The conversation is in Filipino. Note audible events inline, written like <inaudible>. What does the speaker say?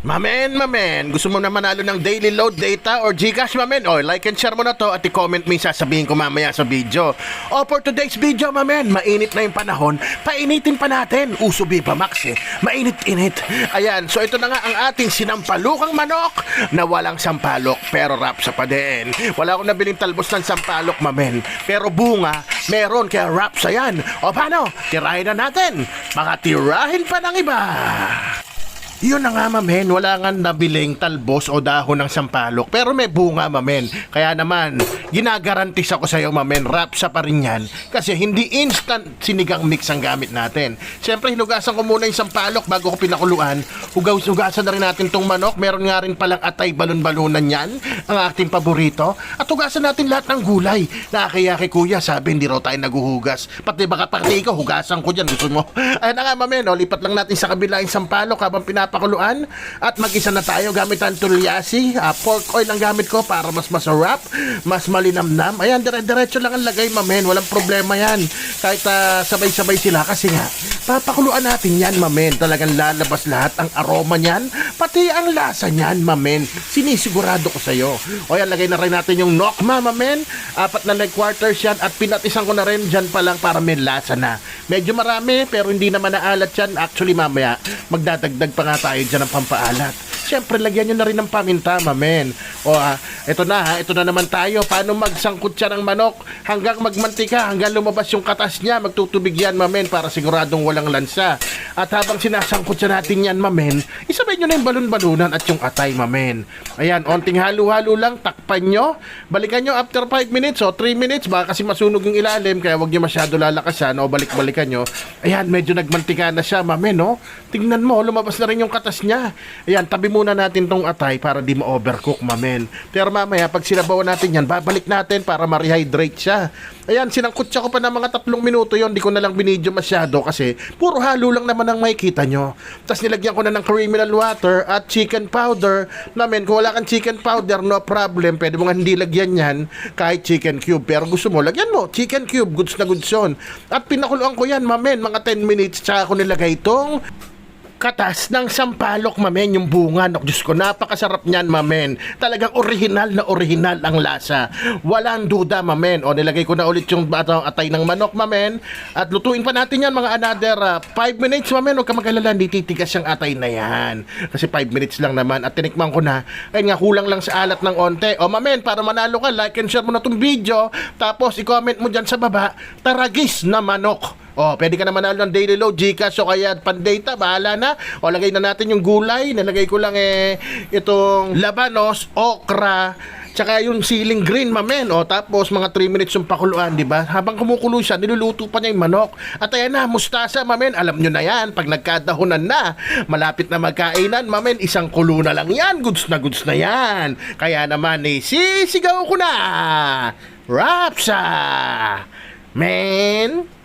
Mamen, mamen, gusto mo na manalo ng daily load data or Gcash, mamen? O, like and share mo na to at i-comment mo yung sasabihin ko mamaya sa video. O, for today's video, mamen, mainit na yung panahon, painitin pa natin. Uso Viva Max eh, mainit-init. Ayan, so ito na nga ang ating sinampalukang manok na walang sampalok pero rap sa pa din. Wala akong nabiling talbos ng sampalok, mamen. Pero bunga, meron kaya rap sa yan. O, paano? Tirahin na natin. Baka tirahin pa ng iba. Yun na nga mamen, wala nga nabiling talbos o dahon ng sampalok pero may bunga mamen. Kaya naman, ginagarantis ako sa iyo mamen, rapsa pa rin yan kasi hindi instant sinigang mix ang gamit natin. Siyempre, hinugasan ko muna yung sampalok bago ko pinakuluan. Hugaw-hugasan na rin natin tong manok. Meron nga rin palang atay balon-balunan yan, ang ating paborito. At hugasan natin lahat ng gulay. Nakakaya kay kuya, sabi hindi raw tayo naguhugas. Pati baka pati ikaw, hugasan ko dyan. Gusto mo? <laughs> Ayun na nga mamen, o, lipat lang natin sa kabila yung sampalok habang pinapakuluan. At mag-isa na tayo gamit ang tulyasi. Ah, pork oil ang gamit ko para mas masarap, mas malinamnam. Ayan, dire-diretso lang ang lagay mamen. Walang problema yan. Kahit ah, sabay-sabay sila kasi nga, papakuluan natin yan mamen. Talagang lalabas lahat ang aroma niyan, pati ang lasa niyan mamen. Sinisigurado ko sa'yo. O yan, lagay na rin natin yung nokma mamen. Apat na leg quarters yan at pinatisan ko na rin dyan pa lang para may lasa na. Medyo marami pero hindi naman naalat yan. Actually mamaya, magdadagdag pa nga tayo dyan ng pampaalat. Siyempre, lagyan nyo na rin ng paminta, mamen. O, ah, ito na ha, ito na naman tayo. Paano magsangkot siya ng manok hanggang magmantika, hanggang lumabas yung katas niya. Magtutubig yan, mamen, para siguradong walang lansa. At habang sinasangkot siya natin yan, mamen, isabay nyo na yung balon-balunan at yung atay, mamen. Ayan, onting halo-halo lang, takpan nyo. Balikan nyo after 5 minutes o 3 minutes, baka kasi masunog yung ilalim, kaya wag nyo masyado lalakasan o balik-balikan nyo. Ayan, medyo nagmantika na siya, mamen, no? Tingnan mo, lumabas na rin yung katas niya. Ayan, tabi muna natin tong atay para di ma-overcook, mamen. Pero mamaya, pag sinabawan natin yan, babalik natin para ma-rehydrate siya. Ayan, sinangkot siya ko pa ng mga tatlong minuto yon Di ko na lang binidyo masyado kasi puro halo lang naman ang makikita nyo. Tapos nilagyan ko na ng criminal water at chicken powder. Mamen, kung wala kang chicken powder, no problem. Pwede mo nga hindi lagyan yan kahit chicken cube. Pero gusto mo, lagyan mo, chicken cube, goods na goods yun. At pinakuluan ko yan, mamen, mga 10 minutes. Tsaka ko nilagay itong katas ng sampalok, mamen, yung bunga. Nok, Diyos ko, napakasarap niyan, mamen. Talagang original na original ang lasa. Walang duda, mamen. O, nilagay ko na ulit yung atay ng manok, mamen. At lutuin pa natin yan, mga another 5 minutes, mamen. Huwag ka mag-alala, titigas yung atay na yan. Kasi 5 minutes lang naman. At tinikman ko na, ayun nga, kulang lang sa alat ng onte. O, mamen, para manalo ka, like and share mo na tong video. Tapos, i-comment mo dyan sa baba, taragis na manok. O, pwede ka naman manalo ng daily load, Gcash o kaya pandata, bahala na. O, lagay na natin yung gulay. Nalagay ko lang eh, itong labanos, okra, tsaka yung siling green, mamen. O, tapos mga 3 minutes yung pakuluan, di ba? Habang kumukulo siya, niluluto pa niya yung manok. At ayan na, mustasa, mamen. Alam nyo na yan, pag nagkadahunan na, malapit na magkainan, mamen, isang kulo na lang yan. Goods na goods na yan. Kaya naman, eh, sisigaw ko na. Rapsa! Men!